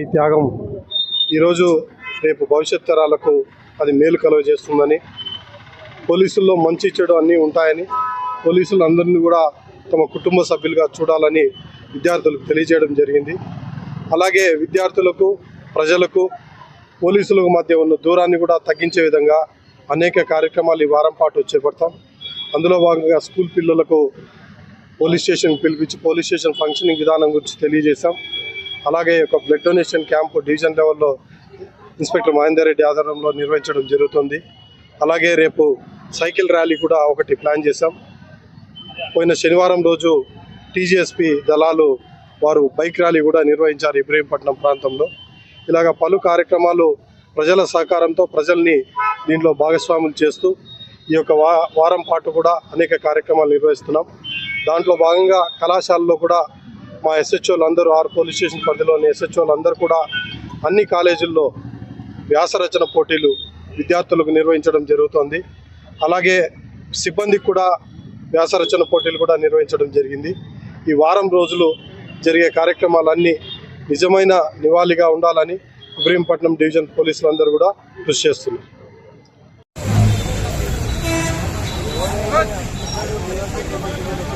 ఈ త్యాగం ఈరోజు రేపు భవిష్యత్ తరాలకు అది మేలు కలుగజేస్తుందని పోలీసుల్లో మంచి చెడు అన్నీ ఉంటాయని పోలీసులు అందరినీ కూడా తమ కుటుంబ సభ్యులుగా చూడాలని విద్యార్థులకు తెలియజేయడం జరిగింది. అలాగే విద్యార్థులకు ప్రజలకు పోలీసులకు మధ్య ఉన్న దూరాన్ని కూడా తగ్గించే విధంగా అనేక కార్యక్రమాలు ఈ వారం పాటు చేపడతాం. అందులో భాగంగా స్కూల్ పిల్లలకు పోలీస్ స్టేషన్ పిలిపించి పోలీస్ స్టేషన్ ఫంక్షనింగ్ విధానం గురించి తెలియజేశాం. అలాగే ఒక బ్లడ్ డొనేషన్ క్యాంపు డివిజన్ లెవెల్లో ఇన్స్పెక్టర్ మహేందర్ రెడ్డి ఆధ్వర్యంలో నిర్వహించడం జరుగుతుంది. అలాగే రేపు సైకిల్ ర్యాలీ కూడా ఒకటి ప్లాన్ చేశాం. పోయిన శనివారం రోజు టీజీఎస్పి దళాలు వారు బైక్ ర్యాలీ కూడా నిర్వహించారు ఇబ్రహీంపట్నం ప్రాంతంలో. ఇలాగ పలు కార్యక్రమాలు ప్రజల సహకారంతో ప్రజల్ని దీంట్లో భాగస్వాములు చేస్తూ ఈ యొక్క వా వారం పాటు కూడా అనేక కార్యక్రమాలు నిర్వహిస్తున్నాం. దాంట్లో భాగంగా కళాశాలలో కూడా మా ఎస్హెచ్ఓలు అందరూ ఆరు పోలీస్ స్టేషన్ పరిధిలోని ఎస్హెచ్ఓలు అందరూ కూడా అన్ని కాలేజీల్లో వ్యాసరచన పోటీలు విద్యార్థులకు నిర్వహించడం జరుగుతోంది అలాగే సిబ్బందికి కూడా వ్యాసరచన పోటీలు కూడా నిర్వహించడం జరిగింది ఈ వారం రోజులు జరిగే కార్యక్రమాలన్నీ నిజమైన నివాళిగా ఉండాలని ఇబ్రహీంపట్నం డివిజన్ పోలీసులు అందరూ కూడా కృషి చేస్తున్నారు ¡Vamos!